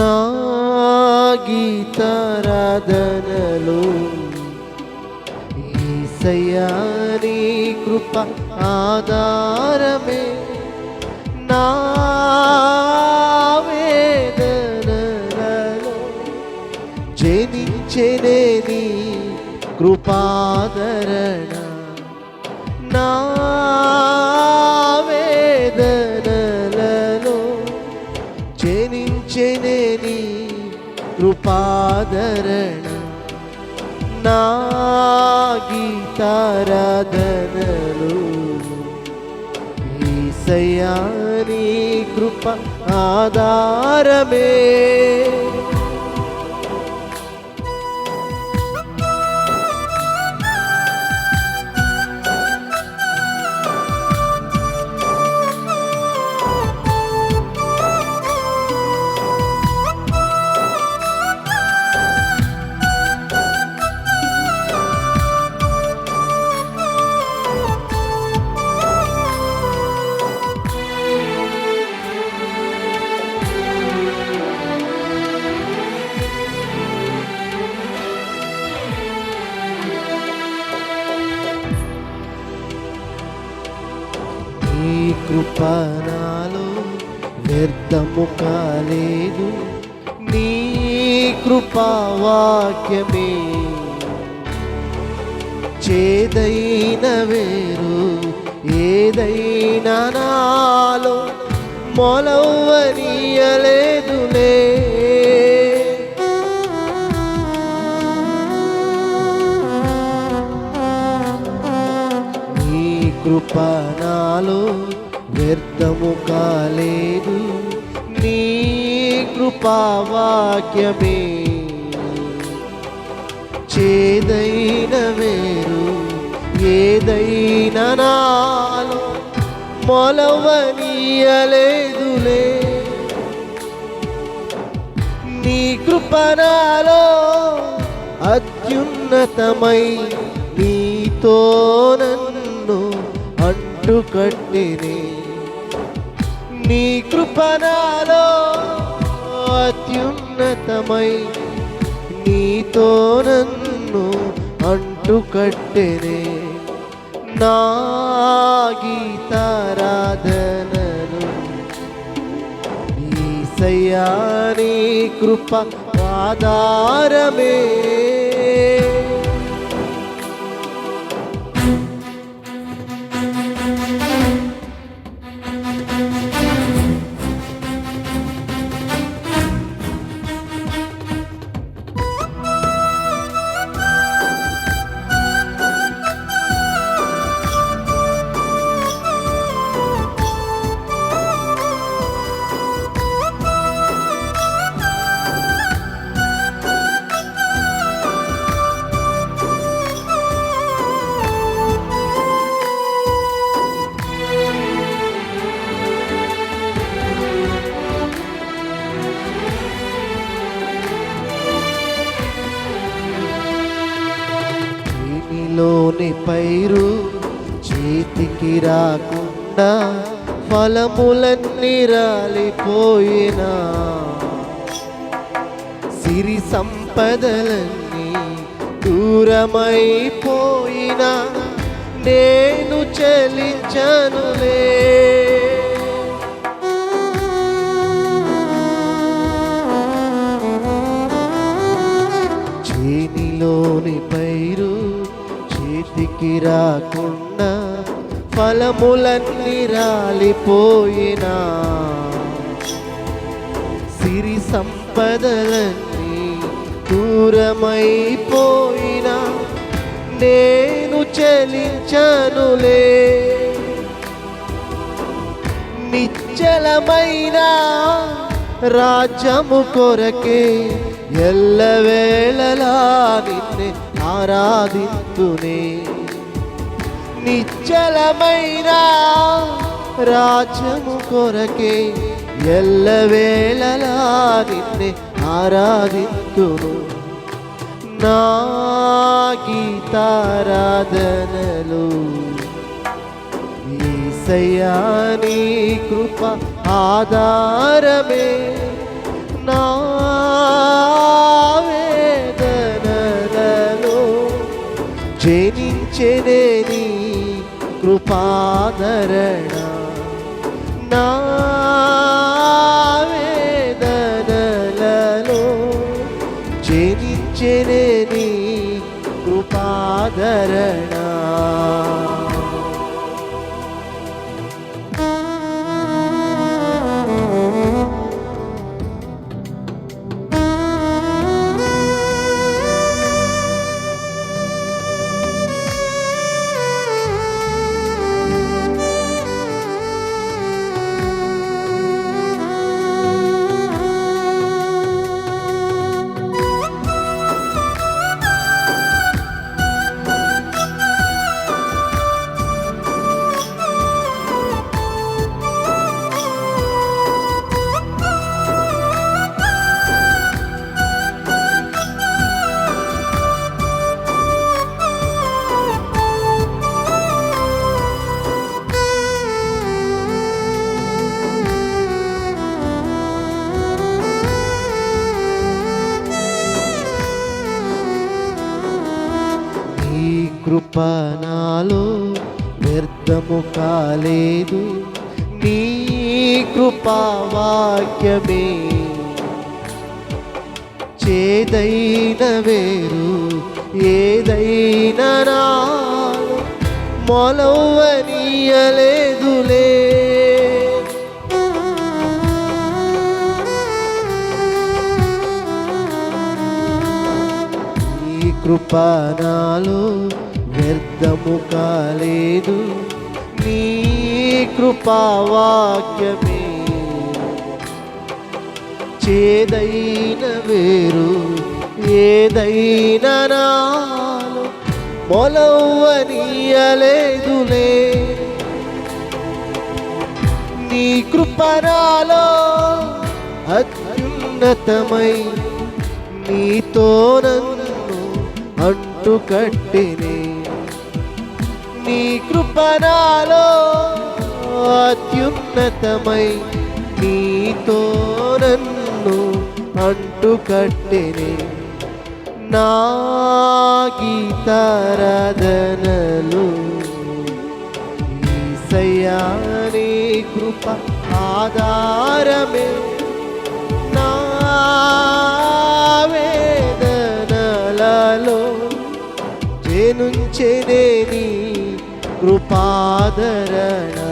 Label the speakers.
Speaker 1: నా గీతారాధనలు ఈసయ్యా నీ కృప ఆధారమే నా వేదనలలో జనించెనే నీ కృపాదరణ. కృపాదరణ నా గీతారాధనలు ఈసయ్యా కృప ఆధారమే వ్యర్థము కాలేదు నీ కృపావాక్యమే చేదైన వేరు. ఏదైనా నాలో మొలవనీయలేదులే నీ కృప నాలో వ్యర్థము కాలేదు. నీ కృపావాక్యమే. చేదైన వేరు ఏదైనా నాలో మొలవనీయలేదులే. నీ కృపణలో అత్యున్నతమై నీతో నన్ను అంటుకట్టినే. నీ కృపణాలో అత్యున్నతమై నీతో నన్ను అంటుకట్టెనే నా గీతారాధనలు. ఈసయ్యా నీ కృప ఆధారమే. పైరు చేతికి రాకుండా ఫలములన్నీ రాలిపోయినా. సిరి సంపదలన్నీ దూరమైపోయినా. నేను చలించనులే. రాలిపోయినా సిరి సంపదలన్నీ దూరమైపోయినా. నేను చలించనులే. నిశ్చలమైన రాజ్యము కొరకే ఎల్లవేళలా నిన్నే ఆరాధింతునే. నిశ్చలమైన రాజ్యము కొరకే ఎల్లవేళలా నిన్నే ఆరాధితును. నా గీతారాధనలు ఈసయాని కృప ఆధారమే. నా వేదనలలో జనించనే కృపాధరణ కృపాదరణ నా నీ కృపాదరణ. కృప నాలో వ్యర్థము కాలేదు. నీ కృపావాక్యమే చేదైన వేరు ఏదైనా నాలో మొలవనీయలేదులే. నీ కృప నాలో వ్యర్థము కాలేదు. నీ కృపావాక్యమే. చేదైన వేరు ఏదైనా నాలు మొలవనీయలేదులే. నీ కృపరాలో అత్యున్నతమై నీతో నన్ను అంటుకట్టినే. నీ అత్యున్నతమై నీతో నన్ను అంటుకట్టినే. నా గీతారాధనలు ఈసయ్యా కృప ఆధారమే. నా వేదనలలో జనుంచెనే कृपादरणा